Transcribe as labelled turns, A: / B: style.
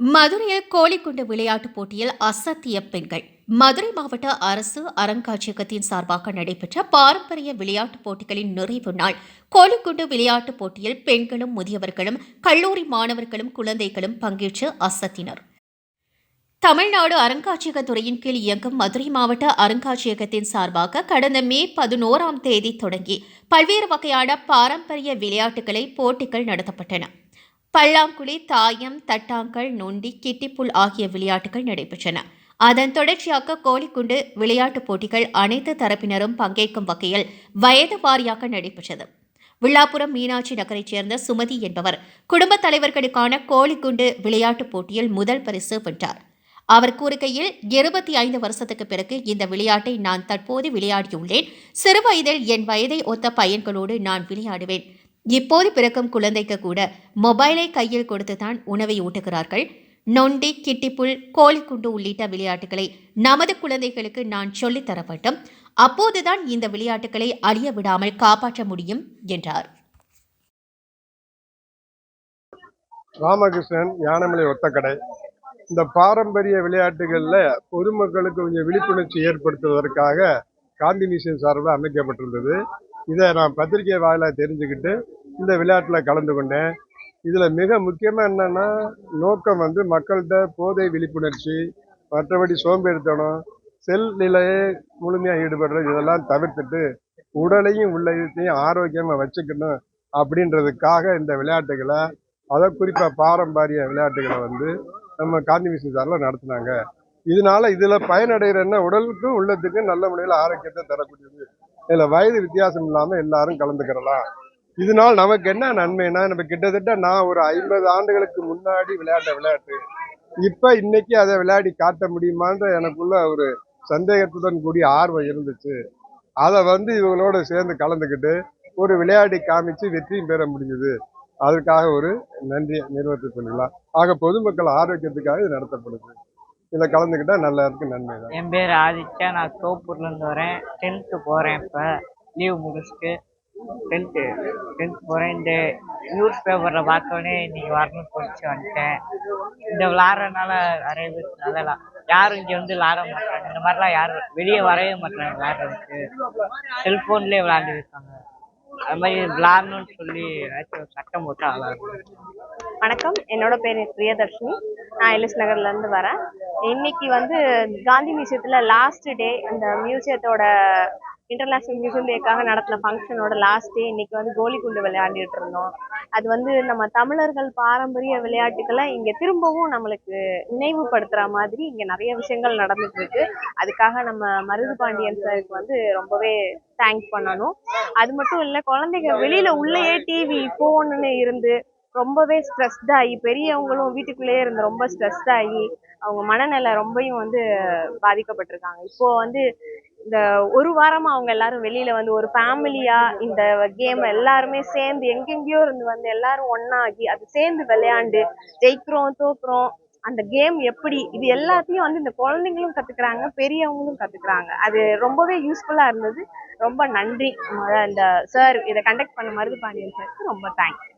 A: மதுரையில் கோழிக்குண்டு விளையாட்டுப் போட்டியில் அசத்திய பெண்கள். மதுரை மாவட்ட அரசு அருங்காட்சியகத்தின் சார்பாக நடைபெற்ற பாரம்பரிய விளையாட்டுப் போட்டிகளின் நிறைவு நாள். கோழிக்குண்டு விளையாட்டுப் போட்டியில் பெண்களும் முதியவர்களும் கல்லூரி மாணவர்களும் குழந்தைகளும் பங்கேற்று அசத்தினர். தமிழ்நாடு அருங்காட்சியகத்துறையின் கீழ் இயங்கும் மதுரை மாவட்ட அருங்காட்சியகத்தின் சார்பாக கடந்த மே பதினோராம் தேதி தொடங்கி பல்வேறு வகையான பாரம்பரிய விளையாட்டுகளை போட்டிகள் நடத்தப்பட்டன. பல்லாங்குழி தாயம் தட்டாங்கல் நொண்டி கிட்டிப்புல் ஆகிய விளையாட்டுகள் நடைபெற்றன. அதன் தொடர்ச்சியாக கோழிக்குண்டு விளையாட்டுப் போட்டிகள் அனைத்து தரப்பினரும் பங்கேற்கும் வகையில் வயது வாரியாக நடைபெற்றது. விழாப்புரம் மீனாட்சி நகரைச் சேர்ந்த சுமதி என்பவர் குடும்பத் தலைவர்களுக்கான கோழிக்குண்டு விளையாட்டுப் போட்டியில் முதல் பரிசு வென்றார். அவர் கூறுகையில் இருபத்தி ஐந்து வருஷத்துக்கு பிறகு இந்த விளையாட்டை நான் தற்போது விளையாடியுள்ளேன். சிறு வயதில் என் வயதை ஒத்த பையன்களோடு நான் விளையாடுவேன். இப்போது பிறக்கும் குழந்தைக்கு கூட மொபைலை கையில் கொடுத்துதான் உணவை ஊட்டுகிறார்கள். நொண்டி கிட்டிப்புல் கோழிக்குண்டு உள்ளிட்ட விளையாட்டுகளை நமது குழந்தைகளுக்கு நான் சொல்லித் அப்போதுதான் இந்த விளையாட்டுகளை அழிய விடாமல் காப்பாற்ற முடியும் என்றார்.
B: ராமகிருஷ்ணன் யானமலை ஒத்தக்கடை. இந்த பாரம்பரிய விளையாட்டுகளில் பொதுமக்களுக்கு கொஞ்சம் விழிப்புணர்ச்சி ஏற்படுத்துவதற்காக காந்தி மிஷன் சார்பில் அமைக்கப்பட்டிருந்தது. இதை நான் பத்திரிகை வாயிலாக தெரிஞ்சுக்கிட்டு இந்த விளையாட்டில் கலந்து கொண்டேன். இதில் மிக முக்கியமாக என்னென்னா நோக்கம் வந்து மக்கள்கிட்ட போதை விழிப்புணர்ச்சி மற்றபடி சோம்பேறித்தனம் செல் நிலையே முழுமையாக ஈடுபடுறது இதெல்லாம் தவிர்த்துட்டு உடலையும் உள்ளத்தையும் ஆரோக்கியமாக வச்சுக்கணும் அப்படின்றதுக்காக இந்த விளையாட்டுகளை அதை குறிப்பாக பாரம்பரிய விளையாட்டுகளை வந்து நம்ம காந்தி மிஷன் சாரில் நடத்துனாங்க. இதனால இதில் பயனடைகிறன்னா உடலுக்கும் உள்ளத்துக்கும் நல்ல முறையில் ஆரோக்கியத்தை தரக்கூடியது இதில் வயது வித்தியாசம் இல்லாமல் எல்லாரும் கலந்துக்கிறலாம். இதனால் நமக்கு என்ன நன்மைனா நம்ம கிட்டத்தட்ட நான் ஒரு ஐம்பது ஆண்டுகளுக்கு முன்னாடி விளையாட்ட விளையாட்டு. இப்போ இன்னைக்கு அதை விளையாடி காட்ட முடியுமான்ற எனக்குள்ள ஒரு சந்தேகத்துடன் கூடிய ஆர்வம் இருந்துச்சு. அதை வந்து இவங்களோட சேர்ந்து கலந்துக்கிட்டு ஒரு விளையாடி காமிச்சு வெற்றியும் பெற முடிஞ்சது. அதற்காக ஒரு நன்றி நிறுவனத்தை சொல்லலாம் ஆக பொதுமக்கள் ஆரோக்கியத்துக்காக இது நடத்தப்படுது. இதில் கலந்துக்கிட்டா நல்லா இருக்கு நன்மை தான்
C: என் பேர் ஆதித்யா. நான் தோப்பூர்லேருந்து வரேன். டென்த்து போகிறேன் இப்போ. லீவ் முடிச்சுட்டு டென்த்து டென்த் போகிறேன் இந்த நியூஸ் பேப்பரில் பார்த்தோன்னே இன்னைக்கு வரணும்னு சொல்லிச்சு வந்துட்டேன். இந்த விளாட்றதுனால நிறைய பேர் நல்லா யாரும் இங்கே வந்து விளாட மாட்டாங்க. இந்த மாதிரிலாம் யாரும் வெளியே வரவே மாட்டாங்க விளாட்றதுக்கு. செல்ஃபோன்லேயே விளாண்டு இருக்காங்க. அது மாதிரி விளாட்ணுன்னு சொல்லி ஏதாச்சும் ஒரு சட்டம் போட்டு விளாடணும்
D: வணக்கம். என்னோட பேர் பிரியதர்ஷினி. நான் எல்எஸ் நகர்ல இருந்து வரேன். இன்னைக்கு வந்து காந்தி மியூசியத்துல லாஸ்ட் டே அந்த மியூசியத்தோட இன்டர்நேஷனல் மியூசியம் டேக்காக நடத்தின ஃபங்க்ஷனோட லாஸ்ட் டே இன்னைக்கு வந்து கோலிக்குண்டு விளையாண்டுட்டு இருந்தோம். அது வந்து நம்ம தமிழர்கள் பாரம்பரிய விளையாட்டுக்களை இங்க திரும்பவும் நம்மளுக்கு நினைவுபடுத்துற மாதிரி இங்க நிறைய விஷயங்கள் நடந்துட்டு இருக்கு. அதுக்காக நம்ம மருது பாண்டியன் சாருக்கு வந்து ரொம்பவே தேங்க்ஸ் பண்ணணும். அது மட்டும் இல்ல குழந்தைங்க வெளியில உள்ளேயே டிவி போன்னு இருந்து ரொம்பவே ஸ்ட்ரெஸ்ட் ஆகி பெரியவங்களும் வீட்டுக்குள்ளேயே இருந்து ரொம்ப ஸ்ட்ரெஸ்ட் ஆகி அவங்க மனநிலை ரொம்பவும் வந்து பாதிக்கப்பட்டிருக்காங்க. இப்போ வந்து இந்த ஒரு வாரமா அவங்க எல்லாரும் வெளியில வந்து ஒரு ஃபேமிலியா இந்த கேம் எல்லாருமே சேர்ந்து எங்கெங்கேயோ இருந்து வந்து எல்லாரும் ஒண்ணாகி அது சேர்ந்து விளையாண்டு ஜெயிக்கிறோம் தோக்குறோம் அந்த கேம் எப்படி இது எல்லாத்தையும் வந்து இந்த குழந்தைங்களும் கத்துக்கிறாங்க பெரியவங்களும் கத்துக்கிறாங்க. அது ரொம்பவே யூஸ்ஃபுல்லா இருந்தது. ரொம்ப நன்றி. இந்த சார் இதை கண்டக்ட் பண்ண மருது பாண்டியன் சாருக்கு ரொம்ப தேங்க்ஸ்